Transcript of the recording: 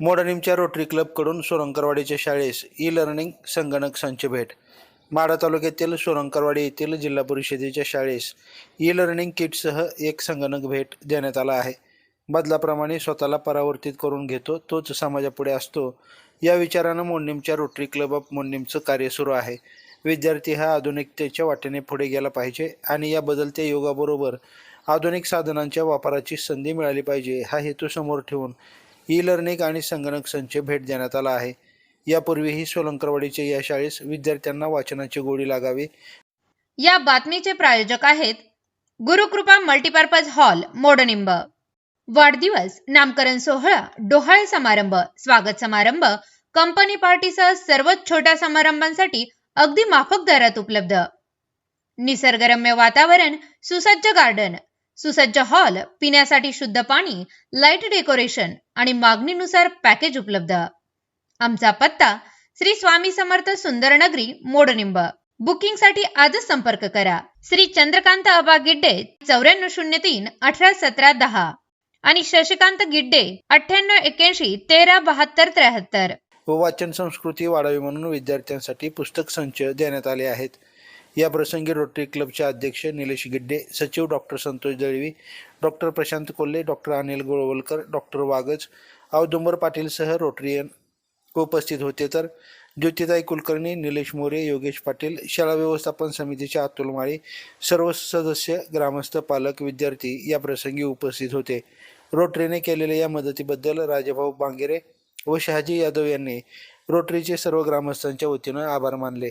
मोडणीमच्या rotary क्लबकडून सोरंकरवाडीच्या शाळेस ई लर्निंग संगणक संच भेट. माढा तालुक्यातील सोरंकरवाडी येथील जिल्हा परिषदेच्या शाळेस ई लर्निंग किटसह एक संगणक भेट देण्यात आला आहे. बदलाप्रमाणे स्वतःला परावर्तित करून घेतो तोच समाजापुढे असतो. या विचारानं मोडणीमच्या रोटरी क्लब ऑफ मोडणीमचं कार्य सुरू आहे. विद्यार्थी हा आधुनिकतेच्या वाटेने पुढे गेला पाहिजे आणि या बदलत्या युगाबरोबर आधुनिक साधनांच्या वापराची संधी मिळाली पाहिजे हा हेतू समोर ठेवून ई लर्निंग आणि संगणक संच भेट देण्यात आला आहे. यापूर्वीही सोलंकरवाडीच्या या शाळेस विद्यार्थ्यांना वाचनाची गोडी लागावी. या बातमीचे प्रायोजक आहेत गुरुकृपा मल्टीपर्पज हॉल मोडनिंब. वाढदिवस नामकरण सोहळा डोहाळे समारंभ स्वागत समारंभ कंपनी पार्टीसह सर्वच छोट्या समारंभांसाठी अगदी माफक दरात उपलब्ध. निसर्गरम्य वातावरण सुसज्ज गार्डन सुसज्ज हॉल पिण्यासाठी शुद्ध पाणी लाइट डेकोरेशन आणि मागणीनुसार पॅकेज उपलब्ध. आमचा पत्ता श्री स्वामी समर्थ सुंदरनगरी मोडनिंब. बुकिंगसाठी आजच संपर्क करा. श्री चंद्रकांत अबा गिड्डे चौऱ्याण्णव शून्य तीन अठरा सतरा दहा. आणि शशिकांत गिड्डे अठ्ठ्याण्णव एक्याऐंशी तेरा बहात्तर त्र्याहत्तर. व वाचन संस्कृती वाढावी म्हणून विद्यार्थ्यांसाठी पुस्तक संच देण्यात आले आहेत. या प्रसंगी रोटरी क्लबचे अध्यक्ष निलेश गिड्डे सचिव doctor Santosh Dalvi doctor Prashant Kolhe doctor Anil Golwalkar doctor Wagaj Audumbar पाटीलसह Rotarian उपस्थित होते तर ज्योतिताई कुलकर्णी निलेश मोरे योगेश पाटील शाळा व्यवस्थापन समितीचे अतुल माळी सर्व सदस्य ग्रामस्थ पालक विद्यार्थी या प्रसंगी उपस्थित होते. रोटरीने केलेल्या या मदतीबद्दल राजाभाऊ बांगेरे व शहाजी यादव यांनी रोटरीचे सर्व ग्रामस्थांच्या वतीनं आभार मानले.